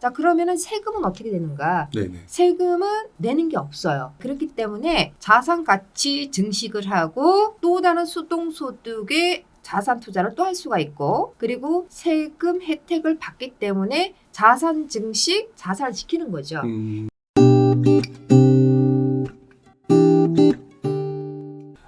자, 그러면은 세금은 어떻게 되는가? 네네. 세금은 내는 게 없어요. 그렇기 때문에 자산 가치 증식을 하고 또 다른 수동 소득의 자산 투자를 또 할 수가 있고 그리고 세금 혜택을 받기 때문에 자산 증식, 자산을 지키는 거죠. 음.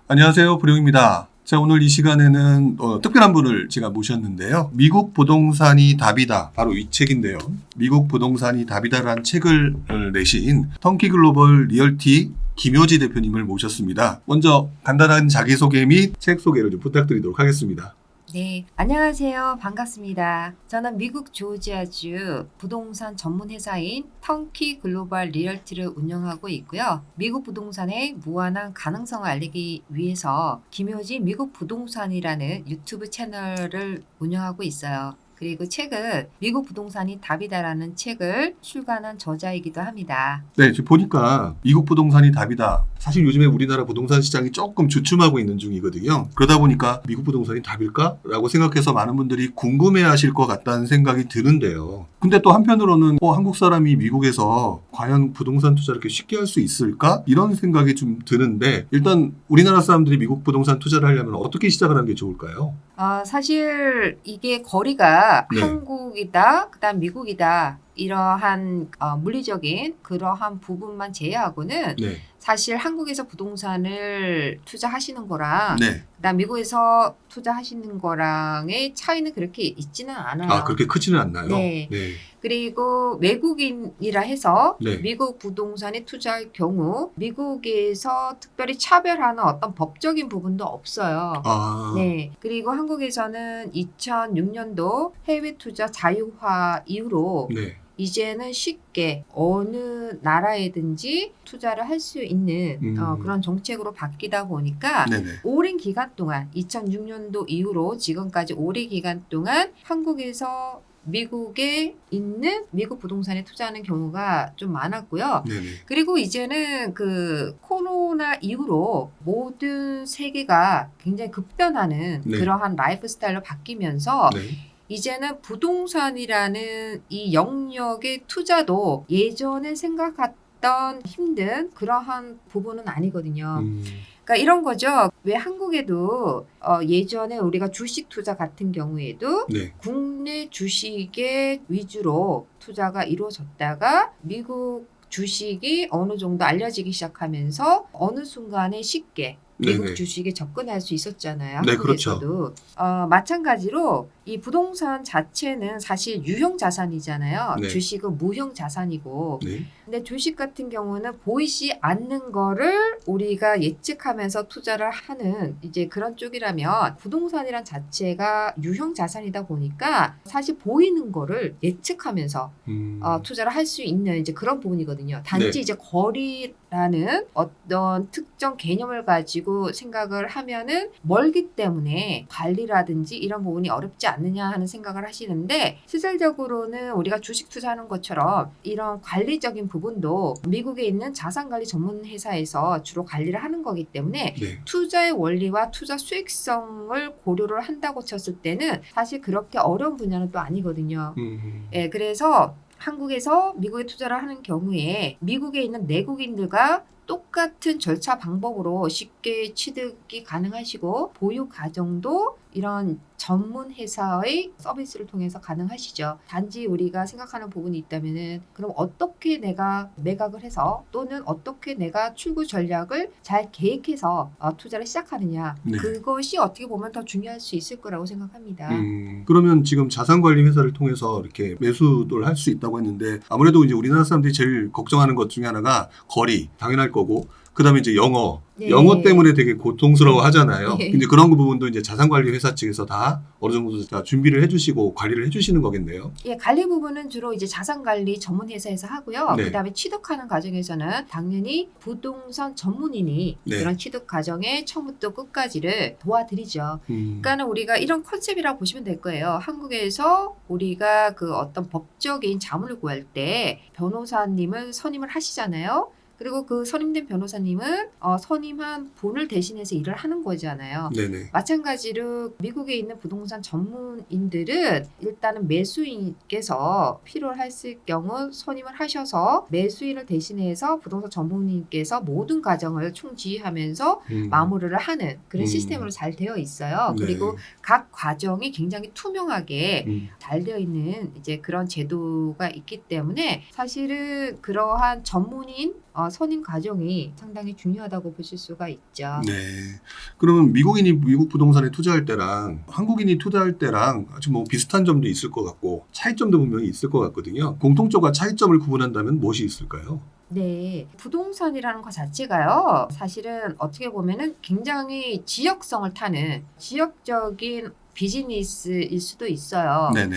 안녕하세요. 부룡입니다. 자, 오늘 이 시간에는 어, 특별한 분을 제가 모셨는데요. 미국 부동산이 답이다. 바로 이 책인데요. 미국 부동산이 답이다라는 책을 어, 내신 턴키 글로벌 리얼티 김효지 대표님을 모셨습니다. 먼저 간단한 자기소개 및 책 소개를 좀 부탁드리도록 하겠습니다. 네, 안녕하세요. 반갑습니다. 저는 미국 조지아주 부동산 전문 회사인 턴키 글로벌 리얼티를 운영하고 있고요. 미국 부동산의 무한한 가능성을 알리기 위해서 김효지 미국 부동산이라는 유튜브 채널을 운영하고 있어요. 그리고 책은 미국 부동산이 답이다라는 책을 출간한 저자이기도 합니다. 네, 지금 보니까 미국 부동산이 답이다. 사실 요즘에 우리나라 부동산 시장이 조금 주춤하고 있는 중이거든요. 그러다 보니까 미국 부동산이 답일까? 라고 생각해서 많은 분들이 궁금해 하실 것 같다는 생각이 드는데요. 근데 또 한편으로는 어, 한국 사람이 미국에서 과연 부동산 투자를 이렇게 쉽게 할 수 있을까? 이런 생각이 좀 드는데 일단 우리나라 사람들이 미국 부동산 투자를 하려면 어떻게 시작을 하는 게 좋을까요? 아, 사실 이게 거리가 네. 한국이다, 그다음 미국이다. 이러한 어, 물리적인 그러한 부분만 제외하고는 네. 사실 한국에서 부동산을 투자하시는 거랑 네. 그다음 미국에서 투자하시는 거랑의 차이는 그렇게 있지는 않아요. 아, 그렇게 크지는 않나요? 네. 네. 그리고 외국인이라 해서 네. 미국 부동산에 투자할 경우 미국에서 특별히 차별하는 어떤 법적인 부분도 없어요. 아. 네. 그리고 한국에서는 2006년도 해외 투자 자유화 이후로 네. 이제는 쉽게 어느 나라에든지 투자를 할 수 있는 음. 어, 그런 정책으로 바뀌다 보니까 네네. 오랜 기간 동안 2006년도 이후로 지금까지 오랜 기간 동안 한국에서 미국에 있는 미국 부동산에 투자하는 경우가 좀 많았고요. 네네. 그리고 이제는 그 코로나 이후로 모든 세계가 굉장히 급변하는 네. 그러한 라이프 스타일로 바뀌면서 네. 이제는 부동산이라는 이 영역의 투자도 예전에 생각했던 힘든 그러한 부분은 아니거든요. 음. 그러니까 이런 거죠. 왜 한국에도 어, 예전에 우리가 주식 투자 같은 경우에도 네. 국내 주식에 위주로 투자가 이루어졌다가 미국 주식이 어느 정도 알려지기 시작하면서 어느 순간에 쉽게 미국 네네. 주식에 접근할 수 있었잖아요. 네, 그렇죠. 한국에서도. 어, 마찬가지로 이 부동산 자체는 사실 유형 자산이잖아요. 네. 주식은 무형 자산이고. 네. 근데 주식 같은 경우는 보이지 않는 거를 우리가 예측하면서 투자를 하는 이제 그런 쪽이라면 부동산이란 자체가 유형 자산이다 보니까 사실 보이는 거를 예측하면서 음. 어, 투자를 할 수 있는 이제 그런 부분이거든요. 단지 네. 이제 거리라는 어떤 특정 개념을 가지고 생각을 하면은 멀기 때문에 관리라든지 이런 부분이 어렵지 않 느냐 하는 생각을 하시는데 실질적으로는 우리가 주식 투자하는 것처럼 이런 관리적인 부분도 미국에 있는 자산관리 전문 회사에서 주로 관리를 하는 거기 때문에 네. 투자의 원리와 투자 수익성을 고려를 한다고 쳤을 때는 사실 그렇게 어려운 분야는 또 아니거든요. 음. 예, 그래서 한국에서 미국에 투자를 하는 경우에 미국에 있는 내국인들과 똑같은 절차 방법으로 쉽게 취득이 가능하시고 보유 과정도 이런 전문 회사의 서비스를 통해서 가능하시죠. 단지 우리가 생각하는 부분이 있다면은 그럼 어떻게 내가 매각을 해서 또는 어떻게 내가 출구 전략을 잘 계획해서 어, 투자를 시작하느냐 네. 그것이 어떻게 보면 더 중요할 수 있을 거라고 생각합니다. 음, 그러면 지금 자산관리 회사를 통해서 이렇게 매수를 할 수 있다고 했는데 아무래도 이제 우리나라 사람들이 제일 걱정하는 것 중에 하나가 거리 당연할 거고 그다음에 이제 영어 네. 영어 때문에 되게 고통스러워 하잖아요. 네. 근데 그런 부분도 이제 자산관리 회사 측에서 다 어느 정도 다 준비를 해주시고 관리를 해주시는 거겠네요. 예, 관리 부분은 주로 이제 자산 관리 전문 회사에서 하고요. 네. 그다음에 취득하는 과정에서는 당연히 부동산 전문인이 네. 그런 취득 과정의 처음부터 끝까지를 도와드리죠. 음, 그러니까는 우리가 이런 컨셉이라고 보시면 될 거예요. 한국에서 우리가 그 어떤 법적인 자문을 구할 때 변호사님을 선임을 하시잖아요. 그리고 그 선임된 변호사님은 어, 선임한 분을 대신해서 일을 하는 거잖아요. 네네. 마찬가지로 미국에 있는 부동산 전문인들은 일단은 매수인께서 필요했을 경우 선임을 하셔서 매수인을 대신해서 부동산 전문인께서 모든 과정을 총지휘하면서 음. 마무리를 하는 그런 음. 시스템으로 잘 되어 있어요. 네. 그리고 각 과정이 굉장히 투명하게 음. 잘 되어 있는 이제 그런 제도가 있기 때문에 사실은 그러한 전문인 어, 선임 과정이 상당히 중요하다고 보실 수가 있죠. 네. 그러면 미국인이 미국 부동산에 투자할 때랑 한국인이 투자할 때랑 아주 뭐 비슷한 점도 있을 것 같고 차이점도 분명히 있을 것 같거든요. 공통점과 차이점을 구분한다면 무엇이 있을까요? 네, 부동산이라는 것 자체가요, 사실은 어떻게 보면은 굉장히 지역성을 타는 지역적인 비즈니스일 수도 있어요. 네네.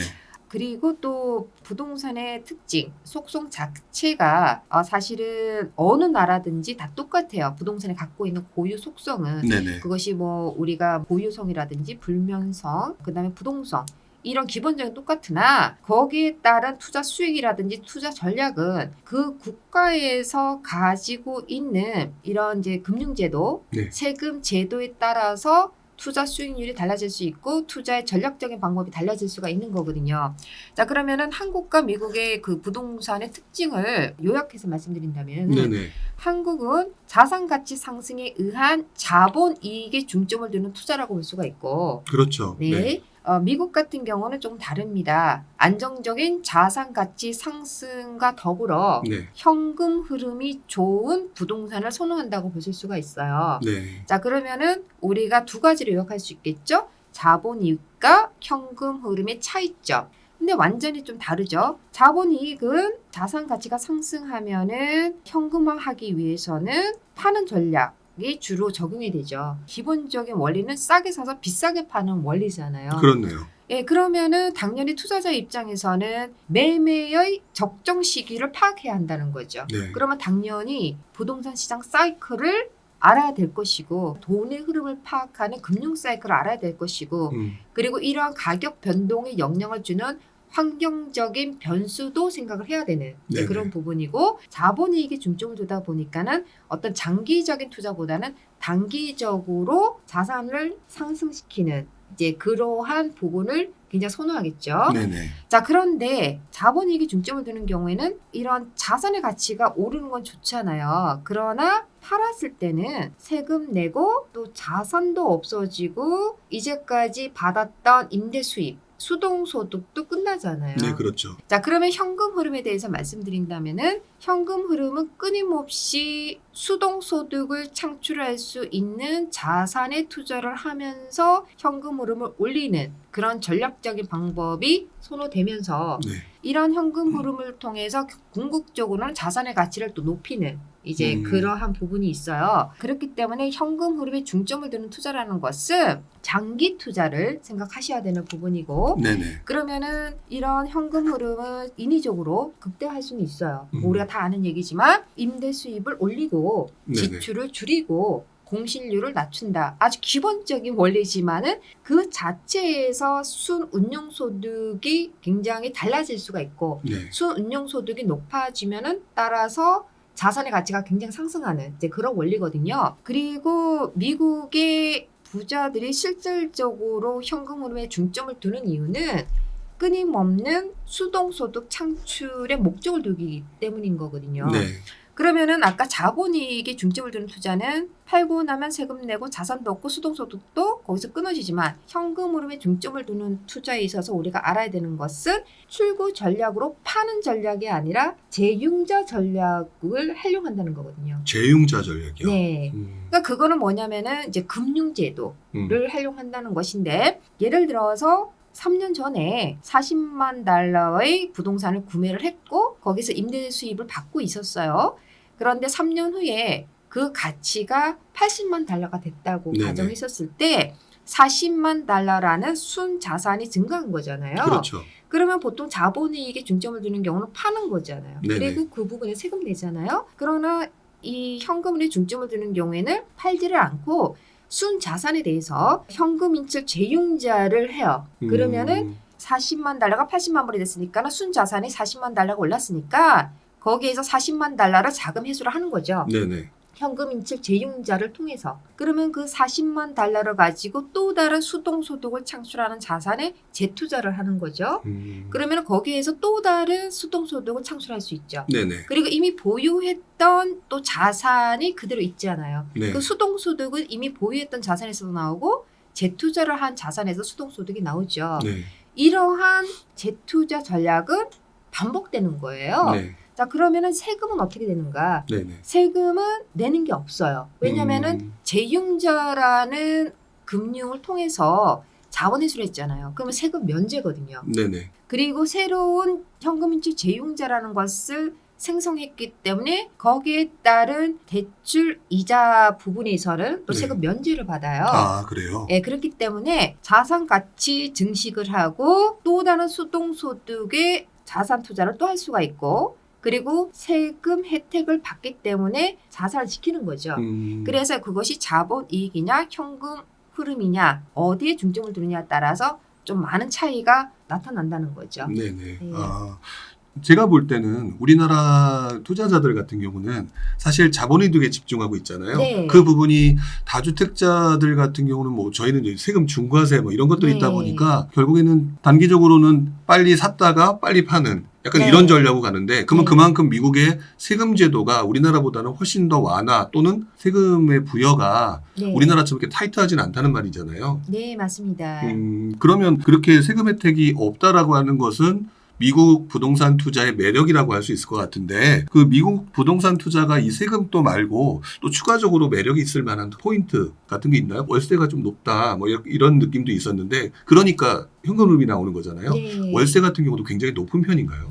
그리고 또 부동산의 특징, 속성 자체가 어, 사실은 어느 나라든지 다 똑같아요. 부동산이 갖고 있는 고유 속성은 네네. 그것이 뭐 우리가 보유성이라든지 불면성, 그다음에 부동성 이런 기본적인 똑같으나 거기에 따른 투자 수익이라든지 투자 전략은 그 국가에서 가지고 있는 이런 이제 금융제도, 네. 세금 제도에 따라서 투자 수익률이 달라질 수 있고 투자의 전략적인 방법이 달라질 수가 있는 거거든요. 자 그러면은 한국과 미국의 그 부동산의 특징을 요약해서 말씀드린다면 네네. 한국은 자산 가치 상승에 의한 자본 이익에 중점을 두는 투자라고 볼 수가 있고, 그렇죠. 네. 어, 미국 같은 경우는 좀 다릅니다. 안정적인 자산 가치 상승과 더불어 네. 현금 흐름이 좋은 부동산을 선호한다고 보실 수가 있어요. 네. 자, 그러면은 우리가 두 가지로 요약할 수 있겠죠? 자본 이익과 현금 흐름의 차이점. 근데 완전히 좀 다르죠. 자본 이익은 자산 가치가 상승하면은 현금화하기 위해서는 파는 전략 이 주로 적용이 되죠. 기본적인 원리는 싸게 사서 비싸게 파는 원리잖아요. 그렇네요. 예, 그러면은 당연히 투자자 입장에서는 매매의 적정 시기를 파악해야 한다는 거죠. 네. 그러면 당연히 부동산 시장 사이클을 알아야 될 것이고 돈의 흐름을 파악하는 금융 사이클을 알아야 될 것이고 음. 그리고 이러한 가격 변동에 영향을 주는 환경적인 변수도 생각을 해야 되는 네네. 그런 부분이고 자본이익에 중점을 두다 보니까는 어떤 장기적인 투자보다는 단기적으로 자산을 상승시키는 이제 그러한 부분을 굉장히 선호하겠죠. 네네. 자, 그런데 자본이익에 중점을 두는 경우에는 이런 자산의 가치가 오르는 건 좋잖아요. 그러나 팔았을 때는 세금 내고 또 자산도 없어지고 이제까지 받았던 임대 수입, 수동 소득도 끝나잖아요. 네, 그렇죠. 자, 그러면 현금 흐름에 대해서 말씀드린다면은 현금 흐름은 끊임없이 수동 소득을 창출할 수 있는 자산에 투자를 하면서 현금 흐름을 올리는 그런 전략적인 방법이 선호되면서 네. 이런 현금 흐름을 통해서 궁극적으로는 자산의 가치를 또 높이는 이제 음. 그러한 부분이 있어요. 그렇기 때문에 현금 흐름에 중점을 두는 투자라는 것은 장기 투자를 생각하셔야 되는 부분이고 네네. 그러면은 이런 현금 흐름은 인위적으로 극대화할 수는 있어요. 뭐 음. 우리가 다 아는 얘기지만 임대 수입을 올리고. 지출을 줄이고 공실률을 낮춘다. 아주 기본적인 원리지만은 그 자체에서 순 운용 소득이 굉장히 달라질 수가 있고 네. 순 운용 소득이 높아지면은 따라서 자산의 가치가 굉장히 상승하는 이제 그런 원리거든요. 그리고 미국의 부자들이 실질적으로 현금 흐름에 중점을 두는 이유는 끊임없는 수동소득 창출의 목적을 두기 때문인 거거든요. 네. 그러면은 아까 자본이익에 중점을 두는 투자는 팔고 나면 세금 내고 자산도 없고 수동소득도 거기서 끊어지지만 현금 흐름에 중점을 두는 투자에 있어서 우리가 알아야 되는 것은 출구 전략으로 파는 전략이 아니라 재융자 전략을 활용한다는 거거든요. 재융자 전략이요. 네. 음. 그러니까 그거는 뭐냐면은 이제 금융제도를 음. 활용한다는 것인데 예를 들어서 3년 전에 40만 달러의 부동산을 구매를 했고 거기서 임대 수입을 받고 있었어요. 그런데 3년 후에 그 가치가 80만 달러가 됐다고 네네. 가정했었을 때 40만 달러라는 순 자산이 증가한 거잖아요. 그렇죠. 그러면 보통 자본이익에 중점을 두는 경우는 파는 거잖아요. 네네. 그리고 그 부분에 세금 내잖아요. 그러나 이 현금에 중점을 두는 경우에는 팔지를 않고 순 자산에 대해서 현금 인출 재융자를 해요. 그러면은 음. 40만 달러가 80만 불이 됐으니까 순 자산이 40만 달러가 올랐으니까 거기에서 40만 달러를 자금 회수를 하는 거죠. 네네. 현금 인출 재융자를 통해서 그러면 그 40만 달러를 가지고 또 다른 수동 소득을 창출하는 자산에 재투자를 하는 거죠. 음. 그러면 거기에서 또 다른 수동 소득을 창출할 수 있죠. 네네. 그리고 이미 보유했던 또 자산이 그대로 있잖아요. 네. 그 수동 소득은 이미 보유했던 자산에서도 나오고 재투자를 한 자산에서 수동 소득이 나오죠. 네. 이러한 재투자 전략은 반복되는 거예요. 네. 자 그러면은 세금은 어떻게 되는가? 네네. 세금은 내는 게 없어요. 왜냐면은 음. 재융자라는 금융을 통해서 자원 회수를 했잖아요. 그러면 세금 면제거든요. 네네. 그리고 새로운 현금인출 재융자라는 것을 생성했기 때문에 거기에 따른 대출 이자 부분에서는 또 네. 세금 면제를 받아요. 아 그래요. 예, 그렇기 때문에 자산 가치 증식을 하고 또 다른 수동 소득의 자산 투자를 또 할 수가 있고 그리고 세금 혜택을 받기 때문에 자산을 지키는 거죠. 음. 그래서 그것이 자본 이익이냐 현금 흐름이냐 어디에 중점을 두느냐에 따라서 좀 많은 차이가 나타난다는 거죠. 네네. 네. 아, 제가 볼 때는 우리나라 투자자들 같은 경우는 사실 자본이득에 집중하고 있잖아요. 네. 그 부분이 다주택자들 같은 경우는 뭐 저희는 세금 중과세 뭐 이런 것들이 네. 있다 보니까 결국에는 단기적으로는 빨리 샀다가 빨리 파는 약간 네. 이런 전략으로 가는데 그러면 네. 그만큼 미국의 세금 제도가 우리나라보다는 훨씬 더 완화 또는 세금의 부여가 네. 우리나라처럼 이렇게 타이트하진 않다는 말이잖아요. 네 맞습니다. 음, 그러면 그렇게 세금 혜택이 없다라고 하는 것은 미국 부동산 투자의 매력이라고 할 수 있을 것 같은데 그 미국 부동산 투자가 이 세금 또 말고 또 추가적으로 매력이 있을 만한 포인트 같은 게 있나요? 월세가 좀 높다 뭐 이런- 이런 느낌도 있었는데 그러니까 현금흐름이 나오는 거잖아요. 네. 월세 같은 경우도 굉장히 높은 편인가요?